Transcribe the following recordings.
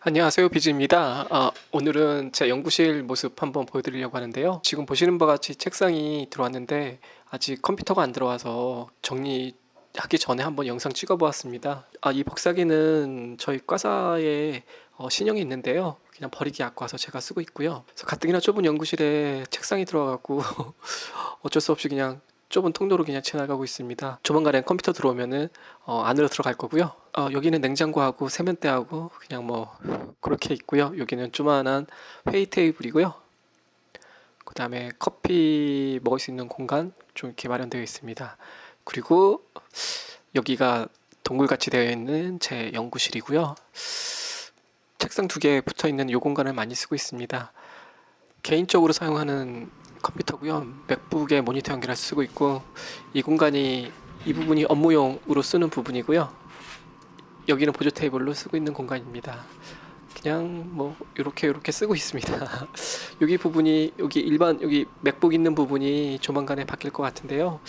안녕하세요 비즈입니다. 아, 오늘은 제 연구실 모습 한번 보여드리려고 하는데요. 지금 보시는 바와 같이 책상이 들어왔는데 아직 컴퓨터가 안 들어와서 정리 하기 전에 한번 영상 찍어 보았습니다. 아, 이 복사기는 저희 과사에 어, 신형이 있는데요. 그냥 버리기 아까워서 제가 쓰고 있고요. 그래서 가뜩이나 좁은 연구실에 책상이 들어와갖고 어쩔 수 없이 그냥 좁은 통로로 그냥 지나가고 있습니다. 조만간에 컴퓨터 들어오면은 어, 안으로 들어갈 거고요. 어, 여기는 냉장고하고 세면대하고 그냥 뭐 그렇게 있고요. 여기는 조만한 회의 테이블이고요. 그 다음에 커피 먹을 수 있는 공간 좀 이렇게 마련되어 있습니다. 그리고 여기가 동굴같이 되어 있는 제 연구실이고요. 책상 두 개 붙어 있는 이 공간을 많이 쓰고 있습니다. 개인적으로 사용하는 컴퓨터고요. 맥북에 모니터 연결해 쓰고 있고 이 공간이 이 부분이 업무용으로 쓰는 부분이고요. 여기는 보조 테이블로 쓰고 있는 공간입니다. 그냥 뭐 이렇게 이렇게 쓰고 있습니다. 여기 부분이 여기 일반 여기 맥북 있는 부분이 조만간에 바뀔 것 같은데요.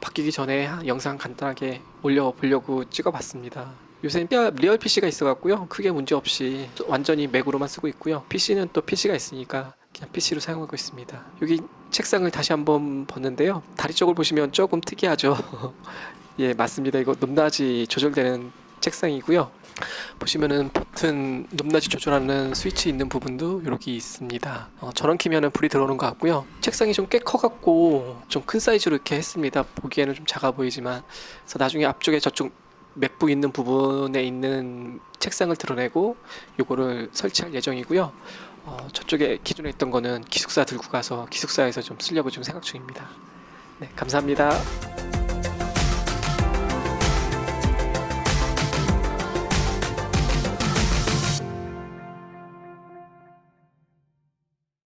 바뀌기 전에 영상 간단하게 올려 보려고 찍어봤습니다. 요새 리얼 PC가 있어갖고요. 크게 문제 없이 완전히 맥으로만 쓰고 있고요. PC는 또 PC가 있으니까 PC로 사용하고 있습니다. 여기 책상을 다시 한번 봤는데요. 다리 쪽을 보시면 조금 특이하죠. 예, 맞습니다. 이거 높낮이 조절되는 책상이고요. 보시면은 버튼 높낮이 조절하는 스위치 있는 부분도 이렇게 있습니다. 어, 저런 키면은 불이 들어오는 것 같고요. 책상이 좀 꽤 커갖고 좀 큰 사이즈로 이렇게 했습니다. 보기에는 좀 작아 보이지만, 그래서 나중에 앞쪽에 저쪽 맥북 있는 부분에 있는 책상을 드러내고 요거를 설치할 예정이고요. 어, 저쪽에 기존에 있던 거는 기숙사 들고 가서 기숙사에서 좀 쓰려고 좀 생각 중입니다. 네, 감사합니다.